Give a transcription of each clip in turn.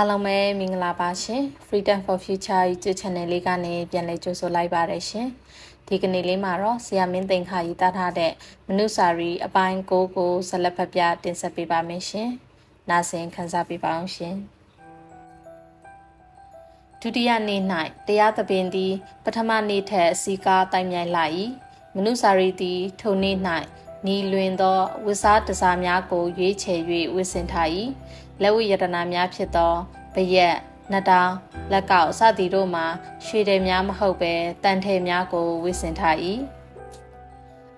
အားလုံးပဲမင်္ဂလာပါရှင် Freedom for Future YouTube channel လေးကနေပြန်လည်ကြိုဆိုလိုက်ပါတယ်ရှင်ဒီကနေ့လေးမှာတော့ဆရာမင်းသိန်ခါရေးသားထားတဲ့မနုစာရီအပိုင်း9ကိုဆက်လက်ဖတ်ပြတင်ဆက်ပေးပါမယ်ရှင်နာဆင်ခန်းစားပေးပါအောင်ရှင်ဒုတိယနေ့၌တရားသပင်သည် ပထမနေ့ထက်အစီကားတိုင်မြိုင်လာ၏မနုစာရီသည်ထိုနေ့၌နီလွင်သောဝိစားတစားများကိုရွေးချယ်၍ဝစ်စင်ထား၏ လက်ဝိယတနာများဖြစ်သောဗရက်နတ်တောင်လက်ကောက်စသည်တို့မှာရွှေတယ်များမဟုတ်ပဲတန်ထဲများကိုဝစ်စင်ထား၏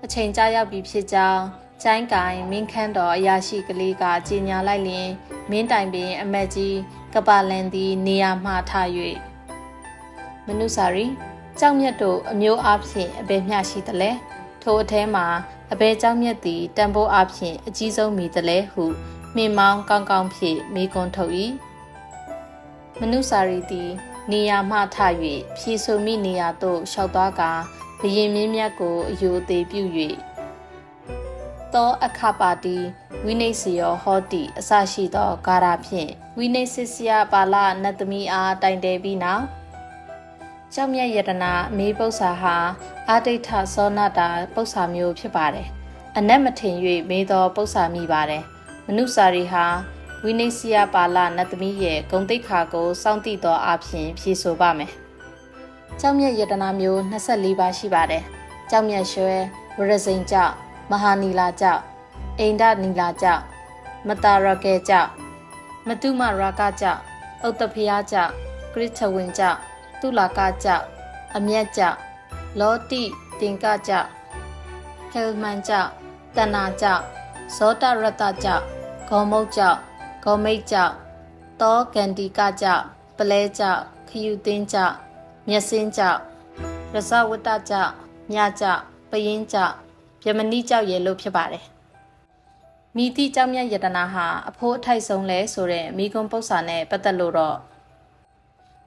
အချိန်ကြာရောက်ပြီဖြစ်ကြောင်းကျိုင်းကိုင်မင်းခန်းတော်အရာရှိကလေးကကြီးညာလိုက်လျင်မင်းတိုင်ပင် အမက်ကြီးကပလန်သည်နေရာမှထ၍မနုစာရီကြောက်မြတ်တို့အမျိုးအားဖြင့်အဘယ်မျှရှိသလဲထိုအထဲမှာအဘယ်ကြောက်မြတ်သည်တန်ဖိုးအားဖြင့်အကြီးဆုံးမိသလဲဟု မိမောင်းကောင်းကောင်းဖြင့်မိကွန်းထုတ်၏မနုစာရီသည်နေရာမှထ၍ဖြီဆိုမိနေရာသို့လျှောက်သွားကာဘရင်မင်းမြတ်ကိုအယိုသေးပြု၍သောအခပါတီဝိနေစီယောဟောတိအစရှိသောဂါရာဖြင့်ဝိနေစစ်စယပါလနတ်သမီးအားတိုင်တယ်ပြီးနောက်ကျောက်မြတ်ယတနာအမေးပု္ပ္ပာဟာအာတိဋ္ဌသောနာတာပု္ပ္ပာမျိုးဖြစ်ပါတယ်။အနက်မထင်၍မေးသောပု္ပ္ပာမိပါတယ်။ မနုစာရီဟာဝိနေစီယပါလနတ်သမီးရဲ့ဂုံတိတ်ခါကိုစောင့်တိသောအဖြစ်ဖြေဆိုပါမယ်။ကျောက်မြတ်ယတနာမျိုး24ပါးရှိပါတယ်။ကျောက်မြတ်ရွှဲဝရစိန်ကျောက်မဟာနီလာကျောက်အိန္ဒနီလာကျောက်မတာရကဲကျောက်မတုမရာကကျောက်ဥတ္တဖျားကျောက်ခရစ်ထဝင်ကျောက်တုလာကကျောက်အမျက်ကျောက်လောတိတင်ကကျောက်ဟဲလမန်ကျောက်တဏ္ဏကျောက်ဇောတရတကျောက် ဂေါမုတ်ကျောက်ဂေါမိတ်ကျောက်တောဂန္ဒီကကျောက်ပလဲကျောက်ခယူသင်းကျောက်မျက်စင်းကျောက်ရဇဝတ္တကျောက်မြကျောက်ပယင်းကျောက်ပြမဏိကျောက်ရဲ့လို့ဖြစ်ပါတယ်မိတိကြောင့်မြတ်ယတနာဟာအဖိုးအထိုက်ဆုံးလဲဆိုတဲ့မိဂွန်ပု္ပ္ပာနဲ့ပတ်သက်လို့တော့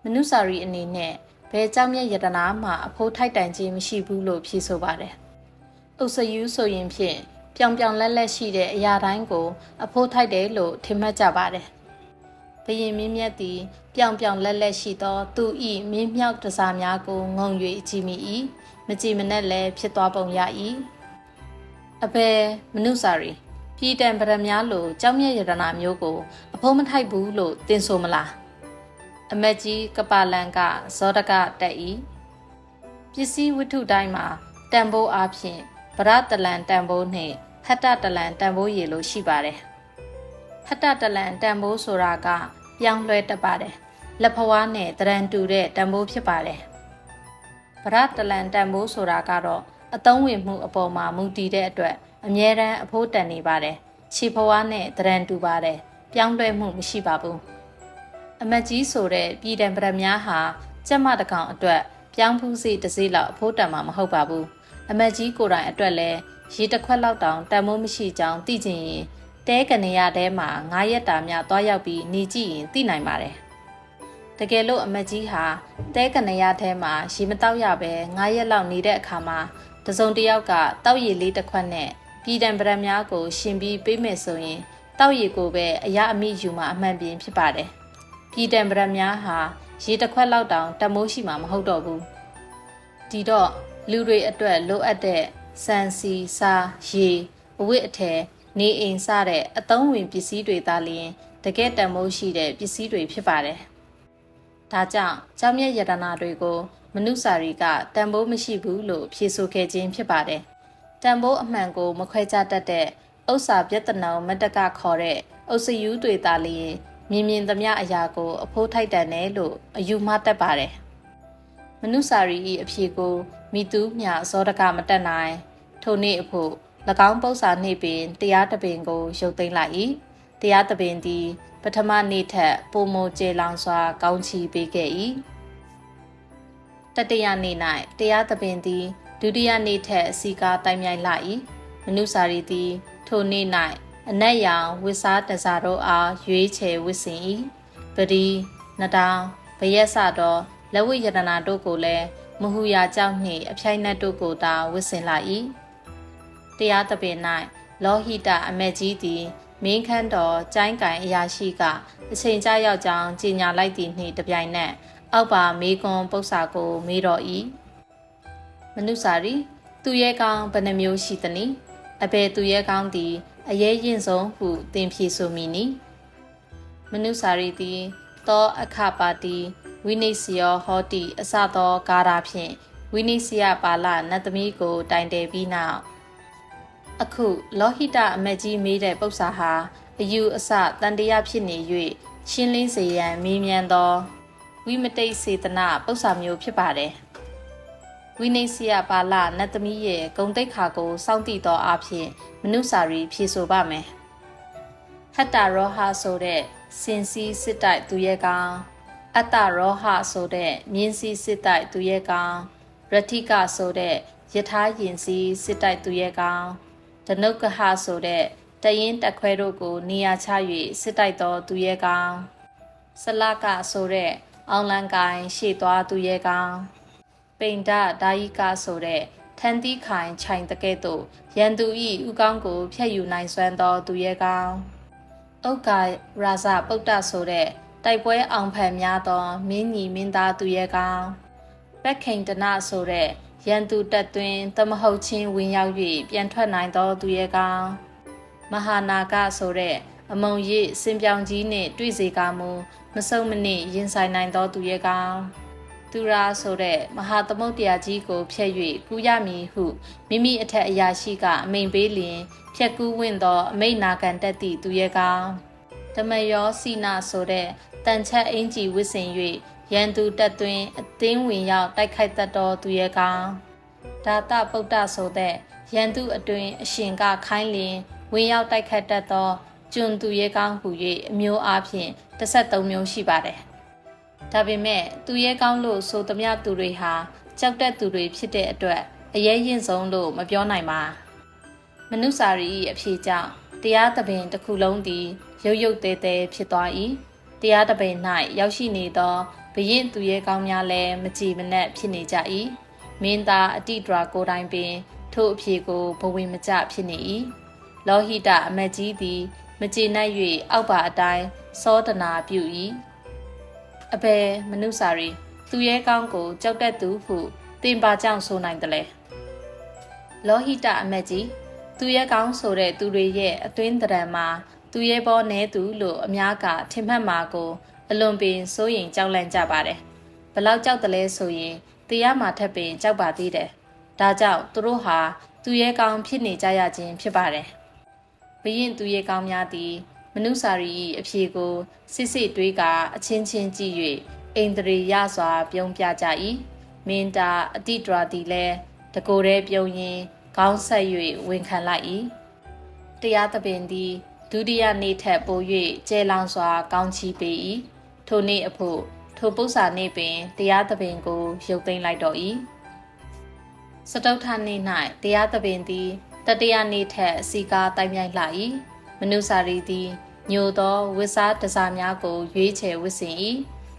မနုစာရီအနေနဲ့ဘယ်ကြောင့်မြတ်ယတနာမှအဖိုးထိုက်တန်ခြင်းမရှိဘူးလို့ဖြေဆိုပါတယ်။ဥစယူဆိုရင်ဖြင့် ပြောင်ပြောင်လက်လက်ရှိတဲ့အရာတိုင်းကို အဖိုးထိုက်တယ်လို့ထင်မှတ်ကြပါတယ်။ဘယင်မင်းမြတ်သည်ပြောင်ပြောင်လက်လက်ရှိသော သူဤမင်းမြောက်တစားများကိုငုံ၍ကြည်မိ၏မကြည်မနဲ့လည်းဖြစ်သွားပုံရ၏အဘယ်မနုစာရီပြည်တံပရမများလိုကြောက်မြတ်ယတနာမျိုးကို အဖိုးမထိုက်ဘူးလို့သင်ဆိုမလားအမက်ကြီးကပလန်ကဇောဒကတက်ဤပစ္စည်းဝတ္ထုတိုင်းမှာတန်ဖိုးအားဖြင့် ဗရတလန်တန်ဖိုးနှင့်ဟတ္တတလန်တန်ဖိုးရည်လို့ရှိပါတယ်ဟတ္တတလန်တန်ဖိုးဆိုတာက ပြောင်းလဲတတ်ပါတယ်လက်ဖွားနဲ့တရန်တူတဲ့တန်ဖိုးဖြစ်ပါတယ်ဗရတလန်တန်ဖိုးဆိုတာကတော့အသုံးဝင်မှုအပေါ်မှာမူတည်တဲ့အတွက်အမြဲတမ်းအဖိုးတန်နေပါတယ်ခြေဖွားနဲ့တရန်တူပါတယ်ပြောင်းလဲမှုမရှိပါဘူးအမတ်ကြီးဆိုတဲ့ပြည်တံပရများဟာကျက်မတကောင်အတွက်ပြောင်းဖူးစီတစ်စီးလောက်အဖိုးတန်မှာမဟုတ်ပါဘူး အမတ်ကြီးကိုယ်တိုင်အတွက်လည်းရေတစ်ခွက်လောက်တောင်တန်မိုးမရှိကြောင်းသိချင်ရင်တဲကနေရတဲမှာ9ရက်တာမြသွားရောက်ပြီးနေကြည့်ရင်သိနိုင်ပါတယ်တကယ်လို့အမတ်ကြီးဟာတဲကနေရထဲမှာရေမတောက်ရပဲ9ရက်လောက်နေတဲ့အခါမှာတစုံတစ်ယောက်ကတောက်ရည်လေးတစ်ခွက်နဲ့ပြည်တံပရများကိုရှင်ပြီးပေးမယ်ဆိုရင်တောက်ရည်ကိုပဲအရာအမိယူမှာအမှန်ပြင်းဖြစ်ပါတယ်ပြည်တံပရများဟာရေတစ်ခွက်လောက်တောင်တမိုးရှိမှာမဟုတ်တော့ဘူးဒီတော့ လူတွေအတွက်လိုအပ်တဲ့စံစီစာရေအဝတ်အထည်နေအိမ်စတဲ့အသုံးဝင်ပစ္စည်းတွေသာလျှင်တကယ်တန်မိုးရှိတဲ့ပစ္စည်းတွေဖြစ်ပါတယ်။ဒါကြောင့်ကြောင်မြတ်ယတနာတွေကို မနုစာရီကတန်ဖိုးမရှိဘူးလို့ဖြေဆိုခဲ့ခြင်းဖြစ်ပါတယ်။တန်ဖိုးအမှန်ကိုမခွဲခြားတတ်တဲ့ဥစ္စာပြတနာမတကခေါ်တဲ့အုပ်စယူးတွေသာလျှင်မြင်မြင်သမျှအရာကို အဖိုးထိုက်တန်တယ်လို့အယူမှတ်တတ်ပါတယ်။ မနုစာရီ၏အဖြေကိုမိသူမြဇောဒကမတက်နိုင်ထိုနေ့အဖို့၎င်းပု္ပ္ပာနှိပင်တရားတပင်ကိုရုပ်သိမ်းလိုက်၏တရားတပင်သည်ပထမနေ့ထက်ပုံမကျေလောင်စွာ ကောင်းချီပေးခဲ့၏တတိယနေ့၌တရားတပင်သည်ဒုတိယနေ့ထက်အစီကားတိုင်မြိုင်လာ၏မနုစာရီသည် ထိုနေ့၌အနက်ရောင်ဝစ်စားတစားတို့အားရွေးချယ်ဝစ်စင်၏ပရီနတောင်ဗရက်စတော် လက်ဝိယတနာတို့ကိုလည်းမဟူယာကြောင့်နှင့်အဖြိုင်နတ်တို့ကိုသာဝစ်စင်လာ၏တရားသပင်၌လောဟိတအမက်ကြီးသည်မမင်းခန်းတော်ကျိုင်းကင်အရာရှိကအချိန်ကြာရောက်ကြောင်းကြေညာလိုက်သည့်နှင့်တပြိုင်နက်အောက်ပါမေကွန်ပု္ပ္ပာကိုမေးတော်၏မနုစာရီသူရဲကောင်းဘယ်နှမျိုးရှိသနည်းအဘယ်သူရဲကောင်းသည်အရေးရင်ဆုံးဟုသင်ဖြေဆိုမိနီမနုစာရီသည် သောအခပါတိ ဝိနိစီယောဟောတိအစသောကာရာဖြင့်ဝိနိစီယပါလနတ်သမီးကို တိုင်တယ်ပြီးနောက်အခုလောဟိတအမက်ကြီးမေးတဲ့ပု္ပ္ပာဟာအယူအဆတန်တရားဖြစ်နေ၍ရှင်းလင်းစေရန်မေးမြန်းသောဝိမတိတ်စေတနာပု္ပ္ပာမျိုးဖြစ်ပါတယ်ဝိနိစီယပါလနတ်သမီးရဲ့ဂုံတိတ်ခါကိုစောင့်တည်သောအဖြစ်မနုစာရီဖြေဆိုပါမယ်ဟတ္တရောဟဆိုတဲ့စင်စီစစ်တိုက်သူရဲ့ကောင် အတ္တရောဟဆိုတဲ့မြင်းစီစစ်တိုက်သူရဲ့ကောင်ရတိကဆိုတဲ့ယထာယင်စီစစ်တိုက်သူရဲ့ကောင်ဒနုကဟဆိုတဲ့တရင်တက်ခွဲတို့ကို နေရာချ၍စစ်တိုက်သောသူရဲ့ကောင်ဆလကဆိုတဲ့အောင်လန်ကိုင်ရှေ့သွားသူရဲ့ကောင်ပိန်ဒဒါယိကဆိုတဲ့ထန်တီးခိုင်ခြိုင်တကဲ့သို့ရန်သူဤဥကောင်းကိုဖျက်ယူနိုင်စွမ်းသောသူရဲ့ကောင်ဥက္ကာရာဇပုတ္တဆိုတဲ့ တိုက်ပွဲအောင်ဖန်များသောမင်းညီမင်းသားသူရဲ့ကောင်ပက်ခိန်တနဆိုတဲ့ရန်သူတက်သွင်းသမဟုတ်ချင်းဝင်ရောက်၍ပြန်ထွက်နိုင်သောသူရဲ့ကောင်မဟာနာကဆိုတဲ့အမုံရစ်စင်ပြောင်ကြီးနှင့်တွေ့စေကမူမစုံမနစ်ရင်ဆိုင်နိုင်သောသူရဲ့ကောင်သူရာဆိုတဲ့မဟာသမုတ်တရားကြီးကိုဖျက်၍ကူးရမည်ဟုမိမိအထက်အရာရှိကအမိန်ပေးလျင်ဖျက်ကူးဝင်သောအမိန်နာခံတတ်သည့်သူရဲ့ကောင်ဓမယောစီနာဆိုတဲ့ တန်ချက်အင်ကြီးဝစ်စင်၍ရန်သူတက်သွင်းအသင်းဝင်ရောက်တိုက်ခိုက်တတ်သောသူရဲ့ကောင်ဒါတပုဒ္ဒဆိုတဲ့ရန်သူအတွင်အရှင်ကခိုင်းလျင်ဝင်ရောက်တိုက်ခတ်တတ်သောကျွန်းသူရဲကောင်းဟူ၍အမျိုးအချင်း13မျိုးရှိပါတယ်။ဒါပေမဲ့သူရဲကောင်းလို့ဆိုသမျှသူတွေဟာကြောက်တဲ့သူတွေဖြစ်တဲ့အတွက်အရေးရင်ဆုံးလို့မပြောနိုင်ပါ။မနုစာရီ၏အဖြေကြောင့်တရားသဘင်တစ်ခုလုံးသည်ရုပ်ရုပ်သေးသေးဖြစ်သွား၏။ တရားသဘင်၌ရောက်ရှိနေသောဘရင်သူရဲကောင်းများလည်းမကြည်မနက်ဖြစ်နေကြ၏။မင်းသားအတိဒရာကိုယ်တိုင်ပင် ထို့အဖြေကိုဘဝင်မကျဖြစ်နေ၏။လောဟိတအမက်ကြီးသည် မကျေနပ်၍အောက်ပါအတိုင်းစောဒနာပြု၏အဘယ်မနုစာရီသူရဲကောင်းကိုကြောက်တတ်သူဟုတင်ပါကြောင့်ဆိုနိုင်တယ်လေလောဟိတအမက်ကြီးသူရဲကောင်းဆိုတဲ့သူတွေရဲ့အသွင်းတရံမှာ သူရဲဘောနဲသူလို့အများကထင်မှတ်မှာကို အလွန်ပင်စိုးရင်ကြောက်လန့်ကြပါတယ်ဘလောက်ကြောက်တယ်လဲဆိုရင်တရားမှာထက်ပင်ကြောက်ပါသေးတယ်ဒါကြောင့်သူတို့ဟာသူရဲကောင်းဖြစ်နေကြရခြင်းဖြစ်ပါတယ်ဘရင်သူရဲကောင်းများသည်မနုစာရီ၏အဖြေကိုစစ်စစ်တွေးကအချင်းချင်းကြည့်၍အိန္ဒြေရစွာ ပြုံးပြကြ၏မင်းတာအတိဒရာသည်လည်းတကိုယ်တည်းပြုံးရင်းခေါင်းဆက်၍ဝန်ခံလိုက်၏တရားသပင်သည် ဒုတိယနေ့ထက်ပို၍ကျဲလောင်စွာ ကောင်းချီးပေ၏ထိုနေ့အဖို့ထိုပု္ပ္ပာနေ့ပင်တရားသပင်ကို ရုပ်သိမ်းလိုက်တော်၏စတုထနေ့၌တရားသပင်သည်တတရနေ့ထက်စီကားတိုင်မြိုင်လှ၏မနုစာရီသည်ညိုသောဝိစားတစားများကို ရွေးချယ်ဝစ်စင်၏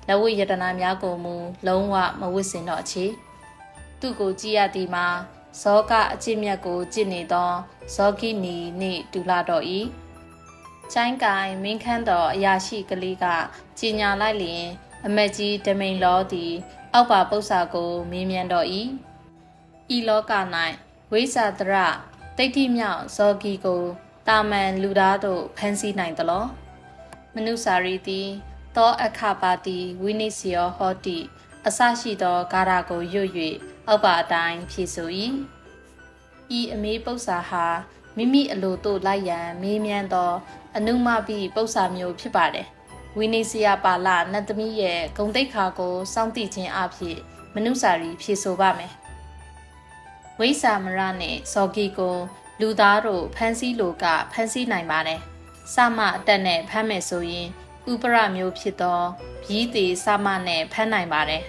လက်ဝိယတနာများကိုမူလုံးဝမဝစ်စင်တော့ချေသူကိုကြည့်ရသည်မှာဇောကအကျင့်မြတ်ကိုကြင့်နေသောဇောကိနီနှင့်တူလာတော့၏ ချိုင်းကိုင်မင်းခန့်တော်အရာရှိကလေးကကြီးညာလိုက်လျင်အမက်ကြီးဒမိန်လောသည် အောက်ပါပု္ပ္ပာကိုမင်းမြန်တော်၏ဤလောက၌ဝိဇာတရတိတ်တိမြောက်ဇော်ဂီကိုတာမန်လူသားတို့ဖမ်းဆီးနိုင်သလောမနုစာရီသည်သောအခပါတိဝိနိစီယောဟောတိအစရှိသောဂါရကိုရွတ်၍အောက်ပါအတိုင်းဖြည့်ဆို၏ဤအမေပု္ပ္ပာဟာ မိမိအလိုတို့လိုက်ရန်မေးမြန်းသော အနုမပိပု္ပ္ပာမျိုးဖြစ်ပါတယ်ဝိနိစီယပါလနတ်သမီးရဲ့ဂုံတိတ်ခါကိုစောင့်တိခြင်းအဖြစ်မနုစာရီဖြည့်ဆိုပါမယ်ဝိစာမရနဲ့ဇော်ဂီကို လူသားတို့ဖမ်းဆီးလို့ကဖမ်းဆီးနိုင်ပါတယ်။စမအတက်နဲ့ဖမ်းမယ်ဆိုရင်ဥပရမျိုးဖြစ်သောဘီးသေးစမနဲ့ဖမ်းနိုင်ပါတယ်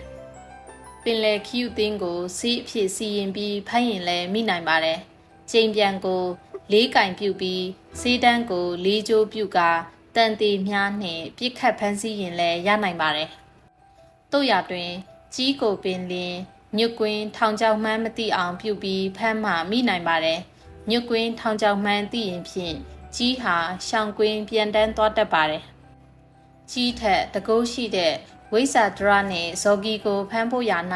။ပင်လယ်ခီယူသင်းကိုစီးအဖြစ်စီရင်ပြီးဖမ်းရင်လည်းမိနိုင်ပါတယ်။ချိန်ပြန်ကို လေးကင်ပြုတ်ပြီးစေးတန်းကိုလေးကြိုးပြုတ်ကာတန်တီမြားနှင့်ပြစ်ခတ်ဖမ်းဆီးရင်လည်းရနိုင်ပါတယ်။တို့ရတွင်ကြီးကိုပင်လင်းညွတ်ကွင်းထောင်ချောက်မှန်းမသိအောင်ပြုတ်ပြီးဖမ်းမှမိနိုင်ပါတယ်။ညွတ်ကွင်းထောင်ချောက်မှန်းသိရင်ဖြင့်ကြီးဟာရှောင်းကွင်းပြန်တန်းသွားတတ်ပါတယ်ကြီးထက်တကုတ်ရှိတဲ့ဝိဇာဒရနဲ့ဇော်ဂီကိုဖမ်းဖို့ရ၌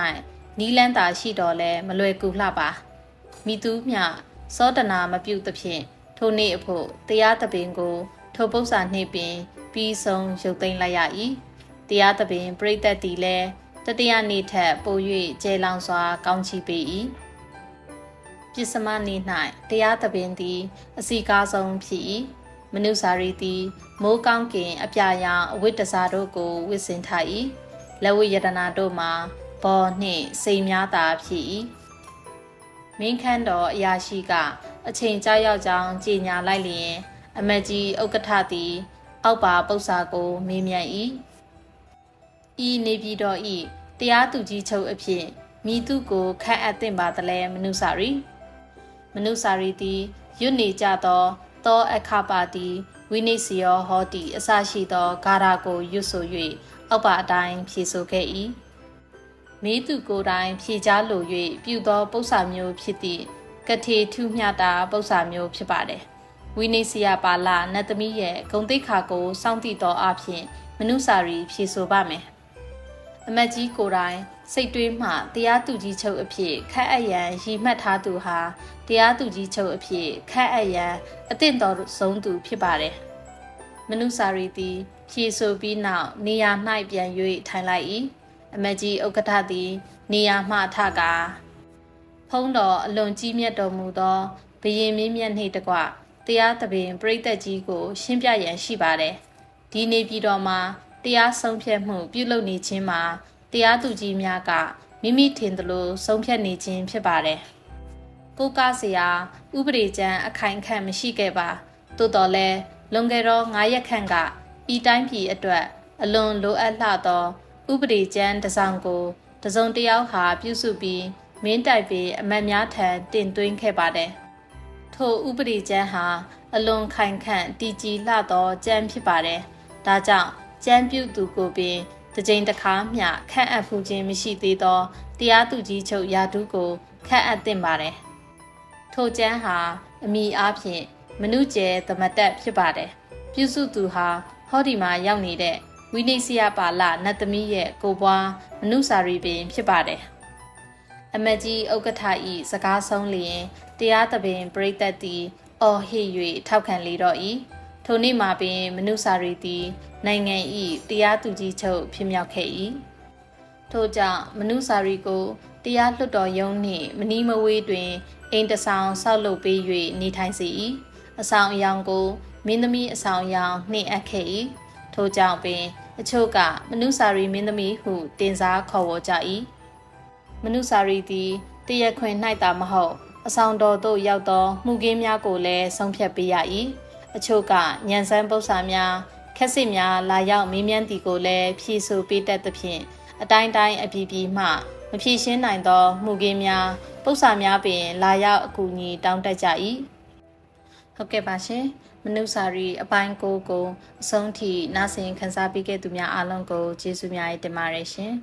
နီလန်းသာရှိတော်လဲမလွယ်ကူလှပါမိသူမြ စောတနာမပြုတ်သဖြင့်ထိုနေ့အဖို့တရားသပင်ကို ထိုပု္ပ္ပာနှင့်ပင်ပြီးဆုံးရုပ်သိမ်းလိုက်ရ၏တရားသပင်ပြိသက်တီလဲတတိယနေ့ထက်ပို၍ကျဲလောင်စွာ ကောင်းချီးပေ၏ပစ္စမနေ့၌တရားသပင်သည် အစီကားဆုံးဖြစ်၏မနုစာရီသည်မိုးကောင်းကင် အပြာရောင်အဝိတ္တစာတို့ကိုဝစ်စင်ထား၏လက်ဝိယတနာတို့မှာဘောနှင့်စိန်များသာဖြစ်၏ မင်းခန့်တော်အရာရှိကအချိန်ကြောက်ရောက်ကြောင်းကြေညာလိုက်လျင်အမတ်ကြီးဥက္ကဋ္ဌသည် အောက်ပါပု္ပ္ပာကိုမေးမြန်း၏ဤနေပြည်တော်ဤတရားသူကြီးချုပ်အဖြစ်မိသူကိုခန့်အပ်သင့်ပါသလဲမနုစာရီမနုစာရီသည်ရွတ်နေကြသောသောအခပါတီဝိနိစီယောဟောတီအစရှိသောဂါရာကိုရွတ်ဆို၍အောက်ပါအတိုင်းဖြေဆိုခဲ့၏ မိသူကိုယ်တိုင်ဖြေကြားလို၍ပြုသောပု္ပ္ပာမျိုးဖြစ်သည့်ကထေထုမျှတာပု္ပ္ပာမျိုးဖြစ်ပါတယ်ဝိနိစီယပါလနတ်သမီးရဲ့ဂုံတိတ်ခါကိုစောင့်တည်သောအဖြစ်မနုစာရီဖြေဆိုပါမယ်အမတ်ကြီးကိုယ်တိုင်စိတ်တွေးမှတရားသူကြီးချုပ်အဖြစ်ခက်အပ်ရန်ရည်မှတ်ထားသူဟာတရားသူကြီးချုပ်အဖြစ်ခက်အပ်ရန်အသင့်တော်ဆုံးသူဖြစ်ပါတယ်။မနုစာရီသည်ဖြေဆိုပြီးနောက်နေရာ၌ပြန်၍ထိုင်လိုက်၏။ အမတ်ကြီးဥက္ကဋ္ဌသည် နေရာမှထကာဖုံးတော်အလွန်ကြီးမြတ်တော်မူသောဘယင်မင်းမြတ်နှင့်တကွတရားသဘင်ပြိသက်ကြီးကို ရှင်းပြရန်ရှိပါတယ်။ဒီနေပြည်တော်မှာတရားဆုံးဖြတ်မှု ပြုလုပ်နေခြင်းမှာတရားသူကြီးများကမိမိထင်သလိုဆုံးဖြတ်နေခြင်းဖြစ်ပါတယ်။ကိုကားစရာဥပဒေကျမ်းအခိုင်အခန့်မရှိခဲ့ပါ။သို့တော်လည်းလွန်ခဲ့သော9ရက်ခန့်ကဤတိုင်းပြည်အတွက်အလွန်လိုအပ်လှသော ဥပဒေကျမ်းတစ်စောင်ကိုတစုံတစ်ယောက်ဟာပြုစုပြီးမင်းတိုက်ပြီးအမတ်များထံတင်သွင်းခဲ့ပါတယ်။ထိုဥပဒေကျမ်းဟာအလွန်ခိုင်ခန့်တည်ကြည်လှသောကျမ်းဖြစ်ပါတယ်။ဒါကြောင့်ကျမ်းပြုသူကိုပင်တစ်ကြိမ်တစ်ခါမျှခန့်အပ်ဖူးခြင်းမရှိသေးသောတရားသူကြီးချုပ်ယာဒူးကိုခန့်အပ်သင့်ပါတယ်။ထိုကျမ်းဟာအမိအားဖြင့်မနုကျဲသမတက်ဖြစ်ပါတယ်။ပြုစုသူဟာဟောဒီမှာရောက်နေတဲ့ ဝိနိစီယပါလနတ်သမီးရဲ့ကိုပွားမနုစာရီပင်ဖြစ်ပါတယ်။အမတ်ကြီးဥက္ကဋ္ဌဤစကားဆုံးလျင်တရားသဘင်ပရိသတ်သည်အော်ဟစ်၍ထောက်ခံလေတော့၏ထိုနေ့မှာပင်မနုစာရီသည်နိုင်ငံ၏တရားသူကြီးချုပ်ဖြစ်မြောက်ခဲ့၏ထို့ကြောင့်မနုစာရီကိုတရားလွှတ်တော်ရုံးနှင့်မနီးမဝေးတွင်အိမ်တဆောင်ဆောက်လုပ်ပေး၍နေထိုင်စေ၏အဆောင်အယောင်ကိုမင်းသမီးအဆောင်အယောင်နှင့်အပ်ခဲ့၏ ထို့ကြောင့်ပင်အချို့ကမနုစာရီမင်းသမီးဟုတင်စားခေါ်ဝေါ်ကြ၏မနုစာရီသည်တရက်ခွင်၌သာမဟုတ်အဆောင်တော်သို့ရောက်သောမှုကင်းများကိုလည်းဆုံးဖြတ်ပေးရ၏အချို့ကညံစမ်းပု္ပ္ပာများခက်စစ်များလာရောက်မေးမြန်းသည်ကိုလည်းဖြေဆိုပေးတတ်သဖြင့်အတိုင်းတိုင်းအပြည်ပြည်မှမဖြေရှင်းနိုင်သောမှုကင်းများပု္ပ္ပာများပင်လာရောက်အကူအညီတောင်းတကြ၏ ဟုတ်ကဲ့ပါရှင်မနုစာရီအပိုင်းကိုကိုအဆုံးထိနားဆင်ခန်းစားပေးခဲ့သူများအားလုံးကိုကျေးဇူးများတင်ပါတယ်ရှင်